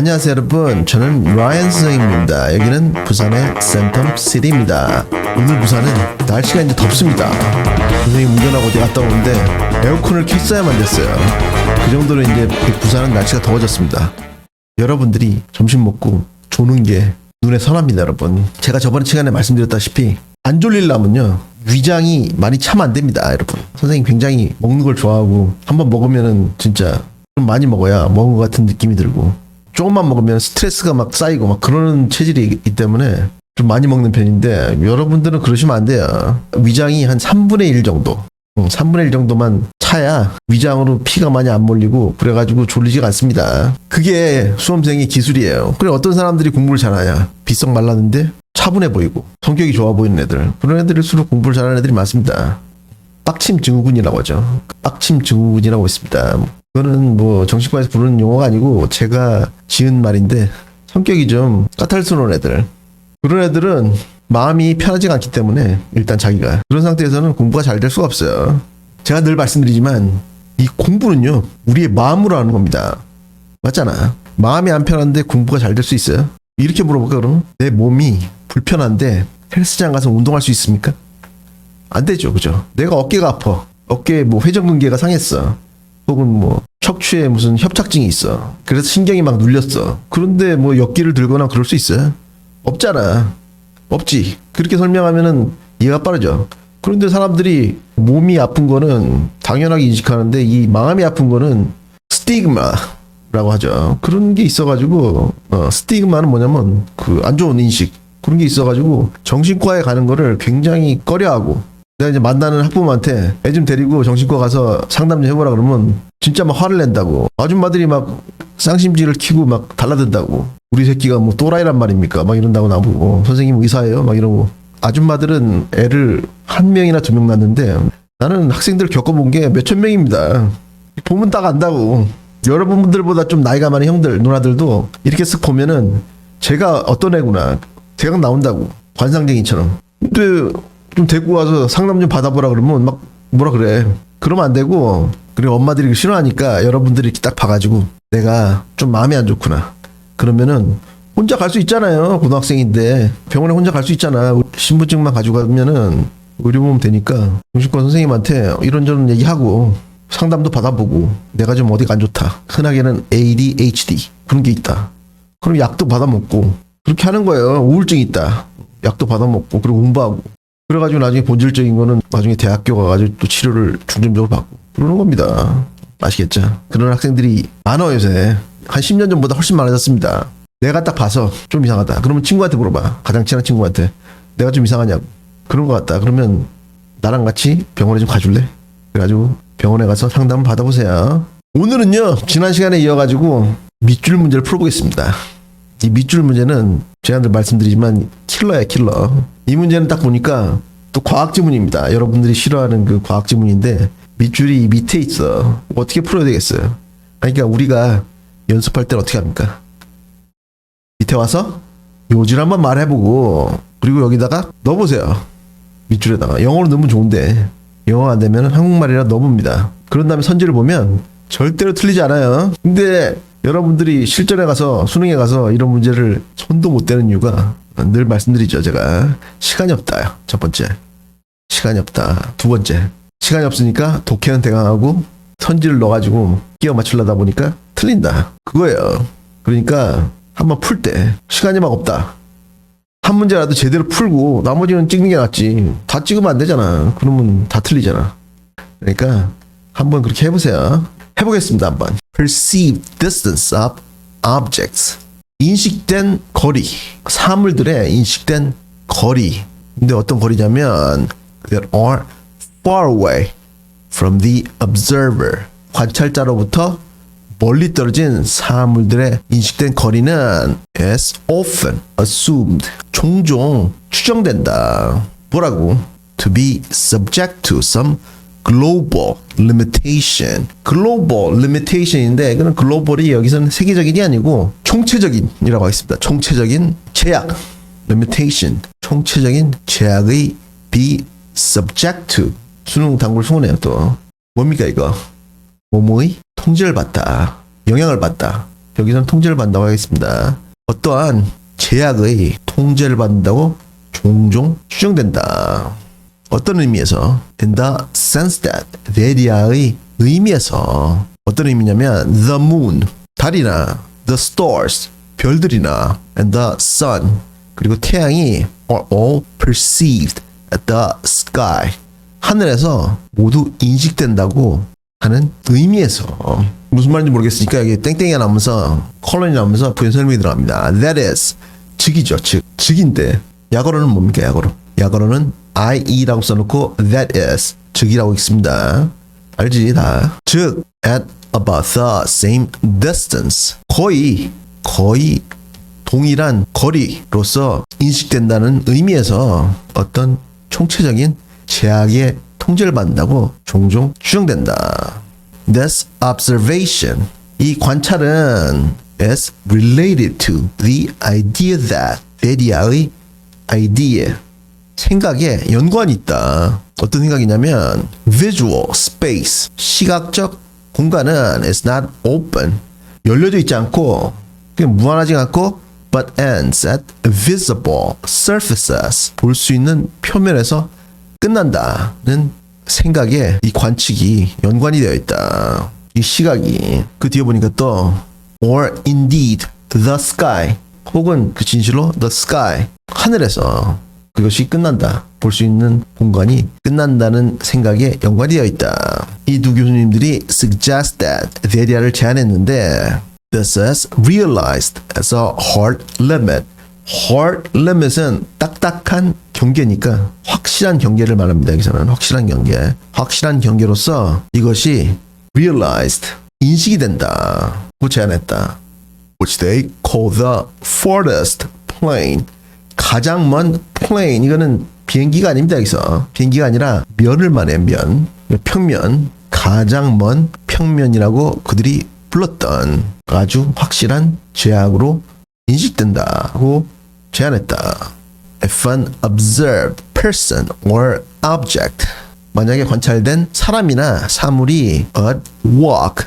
안녕하세요 여러분. 저는 라이언 선생님입니다. 여기는 부산의 센텀 시티입니다. 오늘 부산은 날씨가 이제 덥습니다. 선생님 운전하고 어디 갔다 오는데 에어컨을 켰어야만 됐어요. 그 정도로 이제 부산은 날씨가 더워졌습니다. 여러분들이 점심 먹고 조는 게 눈에 선합니다 여러분. 제가 저번 시간에 말씀드렸다시피 안 졸리려면요 위장이 많이 차면 안 됩니다 여러분. 선생님 굉장히 먹는 걸 좋아하고 한번 먹으면은 진짜 좀 많이 먹어야 먹은 것 같은 느낌이 들고 조금만 먹으면 스트레스가 막 쌓이고 막 그러는 체질이 있기 때문에 좀 많이 먹는 편인데 여러분들은 그러시면 안 돼요 위장이 한 3분의 1 정도 음, 3분의 1 정도만 차야 위장으로 피가 많이 안 몰리고 그래가지고 졸리지가 않습니다. 그게 수험생의 기술이에요. 그래 어떤 사람들이 공부를 잘하냐? 비석 말랐는데 차분해 보이고 성격이 좋아 보이는 애들 그런 애들일수록 공부를 잘하는 애들이 많습니다. 빡침 증후군이라고 하죠. 빡침 증후군이라고 있습니다. 그거는 뭐 정신과에서 부르는 용어가 아니고 제가 지은 말인데 성격이 좀 까탈스러운 애들 그런 애들은 마음이 편하지가 않기 때문에 일단 자기가 그런 상태에서는 공부가 잘 될 수가 없어요. 제가 늘 말씀드리지만 이 공부는요 우리의 마음으로 하는 겁니다. 맞잖아. 마음이 안 편한데 공부가 잘 될 수 있어요? 이렇게 물어볼까 그럼? 내 몸이 불편한데 헬스장 가서 운동할 수 있습니까? 안 되죠, 그죠? 내가 어깨가 아파. 어깨에 뭐 회전근개가 상했어. 혹은 뭐 척추에 무슨 협착증이 있어. 그래서 신경이 막 눌렸어. 그런데 뭐 역기를 들거나 그럴 수 있어요? 없잖아. 없지. 그렇게 설명하면은 이해가 빠르죠. 그런데 사람들이 몸이 아픈 거는 당연하게 인식하는데 이 마음이 아픈 거는 스티그마라고 하죠. 그런 게 있어가지고 어, 스티그마는 뭐냐면 그 안 좋은 인식 그런 게 있어가지고 정신과에 가는 거를 굉장히 꺼려하고 내가 이제 만나는 학부모한테 애 좀 데리고 정신과 가서 상담 좀 해보라 그러면 진짜 막 화를 낸다고. 아줌마들이 막 쌍심지를 키고 막 달라든다고. 우리 새끼가 뭐 또라이란 말입니까? 막 이런다고 나보고. 선생님 의사예요? 막 이러고. 아줌마들은 애를 한 명이나 두 명 낳는데 나는 학생들 겪어본 게 몇천 명입니다. 보면 딱 안다고. 여러분들보다 좀 나이가 많은 형들 누나들도 이렇게 쓱 보면은 제가 어떤 애구나. 대강 나온다고. 관상쟁이처럼. 근데 좀 데리고 와서 상담 좀 받아보라 그러면 막 뭐라 그래. 그러면 안 되고. 그리고 엄마들이 싫어하니까 여러분들이 이렇게 딱 봐가지고 내가 좀 마음이 안 좋구나. 그러면은 혼자 갈 수 있잖아요. 고등학생인데. 병원에 혼자 갈 수 있잖아. 신분증만 가지고 가면은 의료보험 되니까 정신과 선생님한테 이런저런 얘기하고 상담도 받아보고 내가 좀 어디가 안 좋다. 흔하게는 ADHD 그런 게 있다. 그럼 약도 받아먹고 그렇게 하는 거예요. 우울증 있다. 약도 받아먹고 그리고 공부하고 그래가지고 나중에 본질적인 거는 나중에 대학교 가가지고 또 치료를 중점적으로 받고 그러는 겁니다. 아시겠죠? 그런 학생들이 많아요 요새. 한 10년 전보다 훨씬 많아졌습니다. 내가 딱 봐서 좀 이상하다. 그러면 친구한테 물어봐. 가장 친한 친구한테. 내가 좀 이상하냐고. 그런 것 같다. 그러면 나랑 같이 병원에 좀 가줄래? 그래가지고 병원에 가서 상담을 받아보세요. 오늘은요, 지난 시간에 이어가지고 밑줄 문제를 풀어보겠습니다. 이 밑줄 문제는 늘 말씀드리지만 킬러야 킬러. 이 문제는 딱 보니까 또 과학 지문입니다. 여러분들이 싫어하는 그 과학 지문인데 밑줄이 밑에 있어. 어떻게 풀어야 되겠어요? 그러니까 우리가 연습할 때는 어떻게 합니까? 밑에 와서 요질 한번 말해보고 그리고 여기다가 넣어보세요. 밑줄에다가 영어로 넣으면 좋은데 영어 안 되면 한국말이라 넣어봅니다. 그런 다음에 선지를 보면 절대로 틀리지 않아요. 근데 여러분들이 실전에 가서 수능에 가서 이런 문제를 손도 못 대는 이유가 늘 말씀드리죠 제가. 시간이 없다 첫 번째. 시간이 없다. 두 번째. 시간이 없으니까 독해는 대강하고 선지를 넣어가지고 끼워 맞추려다 보니까 틀린다. 그거예요. 그러니까 한번 풀 때 시간이 막 없다. 한 문제라도 제대로 풀고 나머지는 찍는 게 낫지. 다 찍으면 안 되잖아. 그러면 다 틀리잖아. 그러니까 한번 그렇게 해보세요 해보겠습니다 한번 perceived distance of objects 인식된 거리 사물들의 인식된 거리 근데 어떤 거리냐면 that are far away from the observer 관찰자로부터 멀리 떨어진 사물들의 인식된 거리는 is often assumed 종종 추정된다 뭐라고 to be subject to some global limitation. global limitation인데 그는 글로벌이 여기서는 세계적인이 아니고 총체적인이라고 하겠습니다. 총체적인 제약 limitation. 총체적인 제약의 be subject to. 수능 단골 수능이네요 또. 뭡니까 이거? 뭐뭐의 통제를 받다. 영향을 받다. 여기서는 통제를 받는다고 하겠습니다. 어떠한 제약의 통제를 받는다고 종종 추정된다. 어떤 의미에서 in the sense that 레디아의 의미에서 어떤 의미냐면 the moon 달이나 the stars 별들이나 and the sun 그리고 태양이 are all perceived at the sky 하늘에서 모두 인식된다고 하는 의미에서 무슨 말인지 모르겠으니까 여기 땡땡이가 나오면서 컬러니 나오면서 부연 설명이 들어갑니다. That is 즉이죠. 즉 즉인데 약어로는 뭡니까 약어로? 약어로는 IE라고 써놓고 that is 즉이라고 있습니다. 알지 다. 즉 at about the same distance 거의 거의 동일한 거리로서 인식된다는 의미에서 어떤 총체적인 제약의 통제를 받는다고 종종 추정된다. This observation, 이 관찰은 is related to the idea that 레디아의 idea, 생각에 연관이 있다. 어떤 생각이냐면 visual space, 시각적 공간은 is not open, 열려져 있지 않고 그냥 무한하지 않고 but ends at visible surfaces, 볼 수 있는 표면에서 끝난다는 생각에 이 관측이 연관이 되어 있다. 이 시각이 그 뒤에 보니까 또 or indeed the sky 혹은 그 진실로 the sky 하늘에서 그것이 끝난다. 볼 수 있는 공간이 끝난다는 생각에 연관이 되어 있다. 이 두 교수님들이 suggest that 레디아를 제안했는데 this is realized as a hard limit. hard limit은 딱딱한 경계니까 확실한 경계를 말합니다. 여기서는 확실한 경계. 확실한 경계로서 이것이 realized 인식이 된다. 고 제안했다. which they call the farthest plane. 가장 먼 plane. 이거는 비행기가 아닙니다. 여기서 비행기가 아니라 면을 말해 면. 평면. 가장 먼 평면이라고 그들이 불렀던 아주 확실한 제약으로 인식된다고 제안했다. If an observed person or object 만약에 관찰된 사람이나 사물이 a walk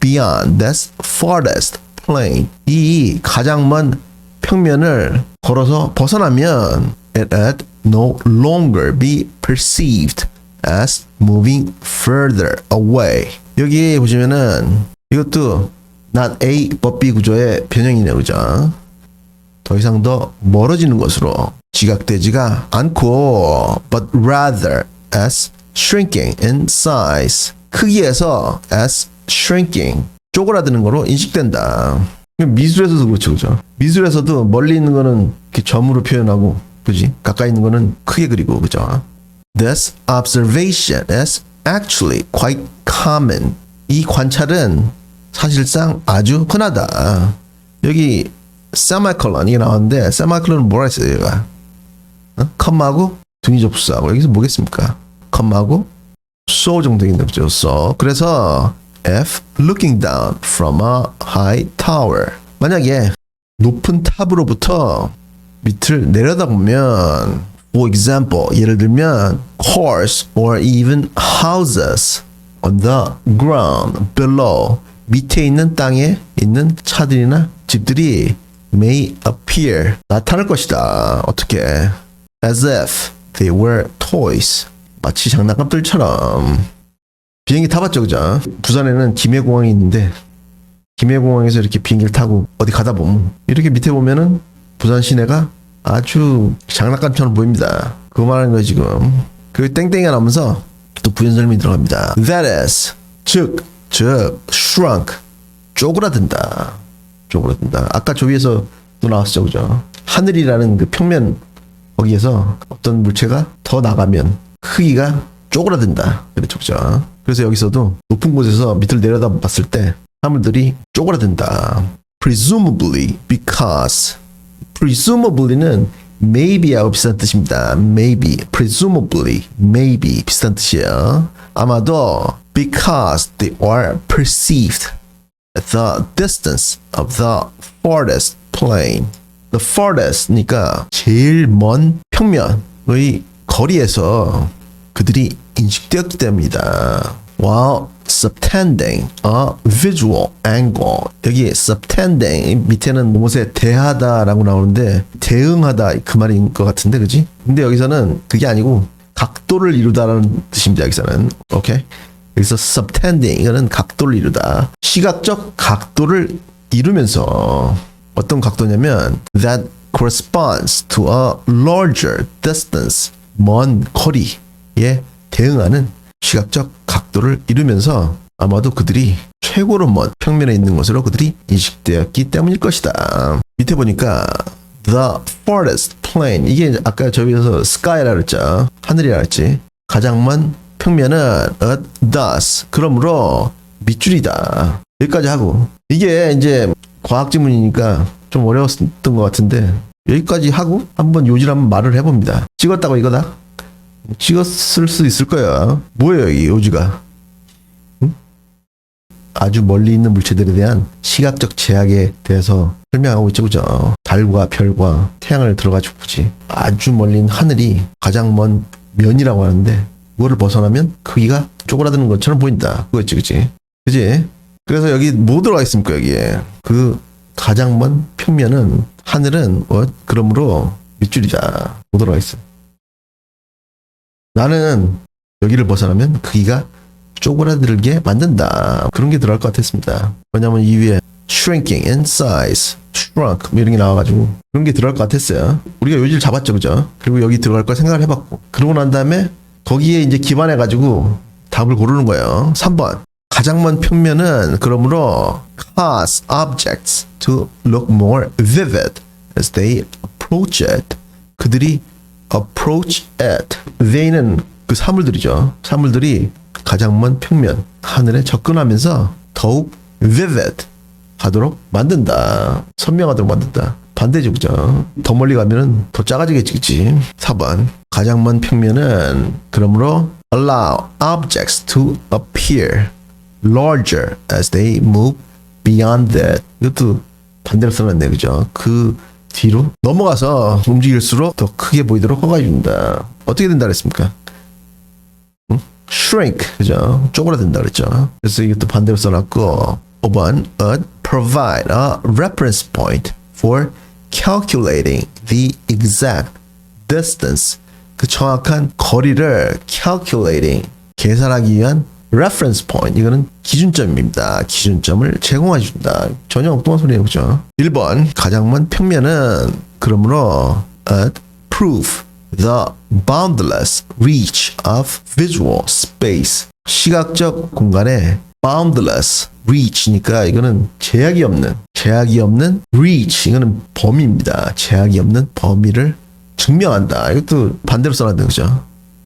beyond this farthest plane 이 가장 먼 평면을 걸어서 벗어나면 it had no longer be perceived as moving further away 여기 보시면은 이것도 not A but B 구조의 변형이네요 그죠 더 이상 더 멀어지는 것으로 지각되지가 않고 but rather as shrinking in size 크기에서 as shrinking 쪼그라드는 거로 인식된다. 미술에서도 그렇죠, 그죠? 미술에서도 멀리 있는 거는 이렇게 점으로 표현하고, 그지? 가까이 있는 거는 크게 그리고, 그죠? This observation is actually quite common. 이 관찰은 사실상 아주 흔하다. 여기 semicolon 이게 나왔는데 semicolon은 뭐라 했어요, 얘가? 어? 컴마하고 등위 접수하고 여기서 뭐겠습니까? 컴마하고 so 정도 되겠네, 그죠? so. 그래서 F looking down from a high tower. 만약에 높은 탑으로부터 밑을 내려다보면 for example 예를 들면 cars or even houses on the ground below 밑에 있는 땅에 있는 차들이나 집들이 may appear 나타날 것이다. 어떻게? as if they were toys. 마치 장난감들처럼 비행기 타봤죠, 그죠? 부산에는 김해공항이 있는데 김해공항에서 이렇게 비행기를 타고 어디 가다 보면 이렇게 밑에 보면은 부산 시내가 아주 장난감처럼 보입니다. 그거 말하는 거예요, 지금. 그 땡땡이가 나오면서 또 부연 설명이 들어갑니다. That is, 즉, 즉, shrunk, 쪼그라든다. 쪼그라든다. 아까 저 위에서 또 나왔죠, 그죠? 하늘이라는 그 평면 거기에서 어떤 물체가 더 나가면 크기가 쪼그라든다. 그렇죠, 그죠? 그래서 여기서도 높은 곳에서 밑을 내려다 봤을 때 사물들이 쪼그라든다. presumably because presumably는 maybe하고 비슷한 뜻입니다. maybe, presumably, maybe 비슷한 뜻이에요. 아마도 because they are perceived at the distance of the farthest plane. The farthest니까 제일 먼 평면의 거리에서 그들이 인식되었기 때문이다. While subtending a visual angle. 여기 subtending 밑에는 무엇에 대하다라고 나오는데 대응하다 그 말인 것 같은데 그지? 근데 여기서는 그게 아니고 각도를 이루다라는 뜻입니다. 여기서는 오케이. 여기서 subtending 이거는 각도를 이루다. 시각적 각도를 이루면서 어떤 각도냐면 that corresponds to a larger distance 먼 거리에 대응하는 시각적 각도를 이루면서 아마도 그들이 최고로 먼 평면에 있는 것으로 그들이 인식되었기 때문일 것이다. 밑에 보니까 the farthest plane 이게 아까 저기서 sky라 그랬죠. 하늘이라 그랬지. 가장 먼 평면은 a thus 그러므로 밑줄이다. 여기까지 하고 이게 이제 과학 지문이니까 좀 어려웠던 것 같은데 여기까지 하고 한번 요질 한번 말을 해봅니다. 찍었다고 이거다? 찍었을 수 있을 거야. 뭐예요 이 요지가? 응? 아주 멀리 있는 물체들에 대한 시각적 제약에 대해서 설명하고 있죠, 그죠? 달과 별과 태양을 들어가지고 보지. 아주 있는 하늘이 가장 먼 면이라고 하는데 그거를 벗어나면 크기가 쪼그라드는 것처럼 보인다. 그거지, 그지? 그지? 그래서 여기 뭐 들어가 있습니까, 여기에? 그 가장 먼 평면은 하늘은 어, 그러므로 밑줄이다. 뭐 들어가 있어? 나는 여기를 벗어나면 크기가 쪼그라들게 만든다. 그런 게 들어갈 것 같았습니다. 왜냐면 이 위에 shrinking in size, shrunk 뭐 이런 게 나와가지고 그런 게 들어갈 것 같았어요. 우리가 요지를 잡았죠, 그죠? 그리고 여기 들어갈 걸 생각을 해봤고 그러고 난 다음에 거기에 이제 기반해가지고 답을 고르는 거예요. 3번. 가장 먼 평면은 그러므로 cause objects to look more vivid as they approach it. 그들이 approach it. they는 그 사물들이죠. 사물들이 가장 먼 평면 하늘에 접근하면서 더욱 vivid 하도록 만든다. 선명하도록 만든다. 반대죠, 그죠? 더 멀리 가면은 더 작아지겠지, 그치? 4번. 가장 먼 평면은 그러므로 allow objects to appear larger as they move beyond that. 이것도 반대로 써놨네, 그죠? 그 뒤로 넘어가서 움직일수록 더 크게 보이도록 허가해준다. 어떻게 된다 그랬습니까? 응? shrink, 그죠? 쪼그라든다 그랬죠? 그래서 이것도 반대로 써놨고 5번, uh, provide a reference point for calculating the exact distance. 그 정확한 거리를 calculating, 계산하기 위한 reference point. 이거는 기준점입니다. 기준점을 제공해 준다. 전혀 엉뚱한 소리예요. 그죠? 1번, 가장 먼 평면은 그러므로 uh, prove the boundless reach of visual space. 시각적 공간에 boundless reach니까 이거는 제약이 없는 제약이 없는 reach 이거는 범위입니다. 제약이 없는 범위를 증명한다. 이것도 반대로 써놨네 그죠?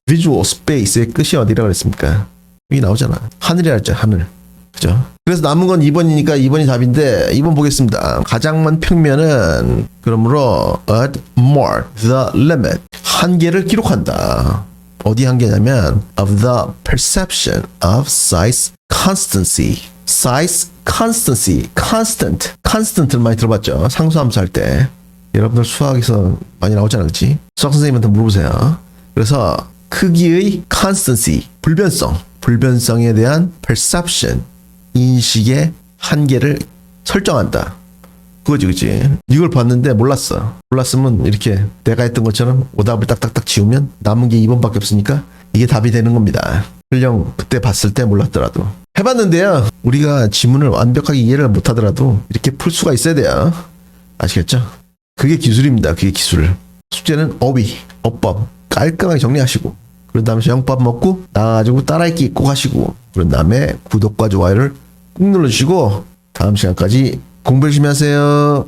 visual space의 끝이 어디라고 그랬습니까? 여기 나오잖아. 하늘이라 했죠. 하늘. 그죠? 그래서 남은 건 2번이니까 2번이 답인데 2번 보겠습니다. 가장 먼 평면은 그러므로 at mark the limit 한계를 기록한다. 어디 한계냐면 of the perception of size constancy. size constancy. constant. constant를 많이 들어봤죠. 상수함수 할 때. 여러분들 수학에서 많이 나오잖아. 그치? 수학 선생님한테 물어보세요. 그래서 크기의 constancy. 불변성. 불변성에 대한 perception. 인식의 한계를 설정한다. 그거지, 그지? 이걸 봤는데 몰랐어. 몰랐으면 이렇게 내가 했던 것처럼 오답을 딱딱딱 지우면 남은 게 2번밖에 없으니까 이게 답이 되는 겁니다. 설령 그때 봤을 때 몰랐더라도. 해봤는데요. 우리가 지문을 완벽하게 이해를 못하더라도 이렇게 풀 수가 있어야 돼요. 아시겠죠? 그게 기술입니다. 그게 기술. 숙제는 어휘, 어법 깔끔하게 정리하시고 그런 다음에 저녁밥 먹고 나가지고 따라읽기 꼭 하시고 그런 다음에 구독과 좋아요를 꾹 눌러주시고 다음 시간까지 공부 열심히 하세요.